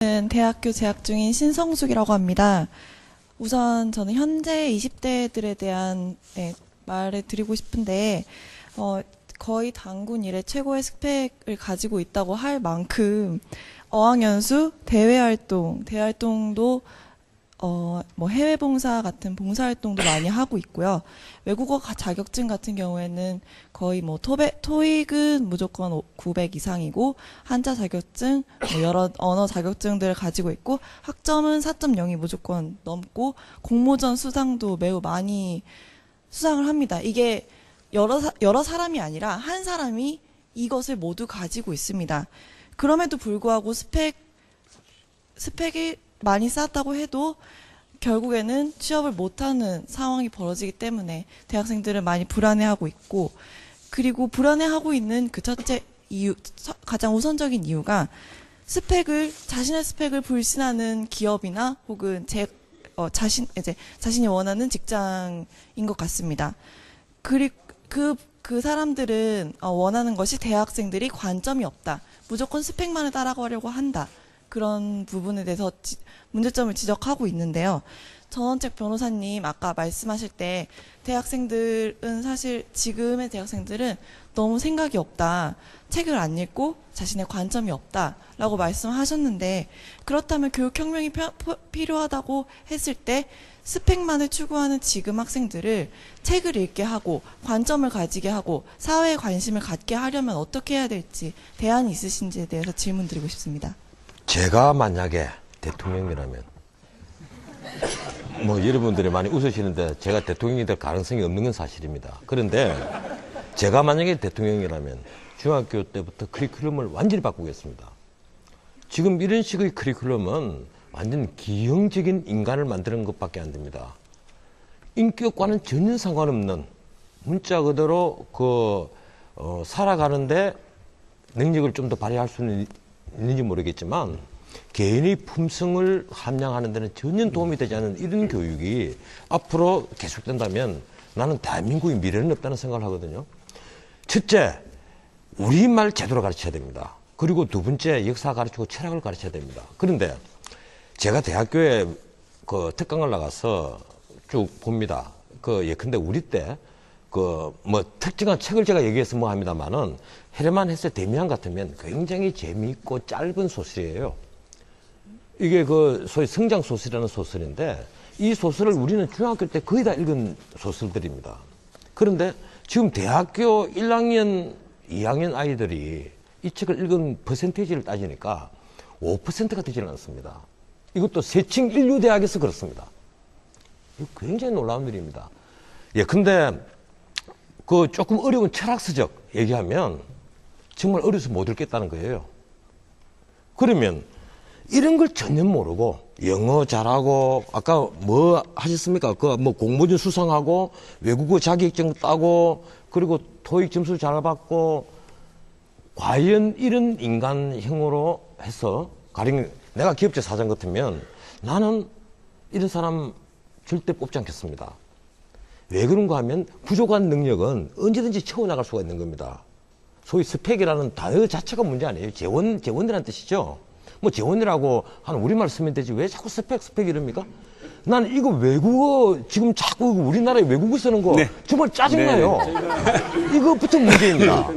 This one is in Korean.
저는 대학교 재학 중인 신성숙이라고 합니다. 우선 저는 현재 20대들에 대한 네, 말을 드리고 싶은데 어, 거의 단군 이래 최고의 스펙을 가지고 있다고 할 만큼 어학연수, 대외활동, 대활동도 어, 뭐 해외 봉사 같은 봉사 활동도 많이 하고 있고요. 외국어 가- 자격증 같은 경우에는 거의 뭐 토백, 토익은 무조건 오- 900 이상이고 한자 자격증, 뭐 여러 언어 자격증들을 가지고 있고 학점은 4.0이 무조건 넘고 공모전 수상도 매우 많이 수상을 합니다. 이게 여러 사, 여러 사람이 아니라 한 사람이 이것을 모두 가지고 있습니다. 그럼에도 불구하고 스펙 스펙이 많이 쌓았다고 해도 결국에는 취업을 못하는 상황이 벌어지기 때문에 대학생들은 많이 불안해하고 있고 그리고 불안해하고 있는 그 첫째 이유 서- 가장 우선적인 이유가 스펙을 자신의 스펙을 불신하는 기업이나 혹은 제 어, 자신 이제 자신이 원하는 직장인 것 같습니다. 그리고 그, 그 사람들은 어, 원하는 것이 대학생들이 관점이 없다. 무조건 스펙만을 따라가려고 한다. 그런 부분에 대해서 지- 문제점을 지적하고 있는데요. 전원책 변호사님 아까 말씀하실 때 대학생들은 사실 지금의 대학생들은 너무 생각이 없다. 책을 안 읽고 자신의 관점이 없다라고 말씀하셨는데 그렇다면 교육혁명이 필요하다고 했을 때 스펙만을 추구하는 지금 학생들을 책을 읽게 하고 관점을 가지게 하고 사회에 관심을 갖게 하려면 어떻게 해야 될지 대안이 있으신지에 대해서 질문 드리고 싶습니다. 제가 만약에 대통령이라면 뭐 여러분들이 많이 웃으시는데 제가 대통령이 될 가능성이 없는 건 사실입니다. 그런데 제가 만약에 대통령이라면 중학교 때부터 커리큘럼을 완전히 바꾸겠습니다. 지금 이런 식의 커리큘럼은 완전 기형적인 인간을 만드는 것밖에 안 됩니다. 인격과는 전혀 상관없는 문자 그대로 그 어, 살아가는데 능력을 좀 더 발휘할 수는 있는지 모르겠지만 개인의 품성을 함양하는 데는 전혀 도움이 되지 않는 이런 교육이 앞으로 계속된다면 나는 대한민국의 미래는 없다는 생각을 하거든요. 첫째, 우리말 제대로 가르쳐야 됩니다. 그리고 두 번째, 역사 가르치고 철학을 가르쳐야 됩니다. 그런데 제가 대학교에 그 특강을 나가서 쭉 봅니다. 그 예컨대 우리 때 그 뭐 특정한 책을 제가 얘기해서 뭐 합니다만은 헤르만 헤세 데미안 같으면 굉장히 재미있고 짧은 소설이에요. 이게 그 소위 성장 소설이라는 소설인데 이 소설을 우리는 중학교 때 거의 다 읽은 소설들입니다. 그런데 지금 대학교 1학년, 2학년 아이들이 이 책을 읽은 퍼센테이지를 따지니까 5%가 되지는 않습니다. 이것도 세층 인류 대학에서 그렇습니다. 굉장히 놀라운 일입니다. 예, 근데 그 조금 어려운 철학서적 얘기하면 정말 어려서 못 읽겠다는 거예요. 그러면 이런 걸 전혀 모르고 영어 잘하고 아까 뭐 하셨습니까? 그 뭐 공모전 수상하고 외국어 자격증 따고 그리고 토익 점수 잘 받고 과연 이런 인간형으로 해서 가령 내가 기업체 사장 같으면 나는 이런 사람 절대 뽑지 않겠습니다. 왜 그런가 하면 부족한 능력은 언제든지 채워나갈 수가 있는 겁니다. 소위 스펙이라는 단어 자체가 문제 아니에요. 재원, 재원이라는 뜻이죠. 뭐 재원이라고 하는 우리말 쓰면 되지 왜 자꾸 스펙, 스펙 이럽니까? 나는 이거 외국어, 지금 자꾸 우리나라에 외국어 쓰는 거 네. 정말 짜증나요. 이거부터 문제입니다.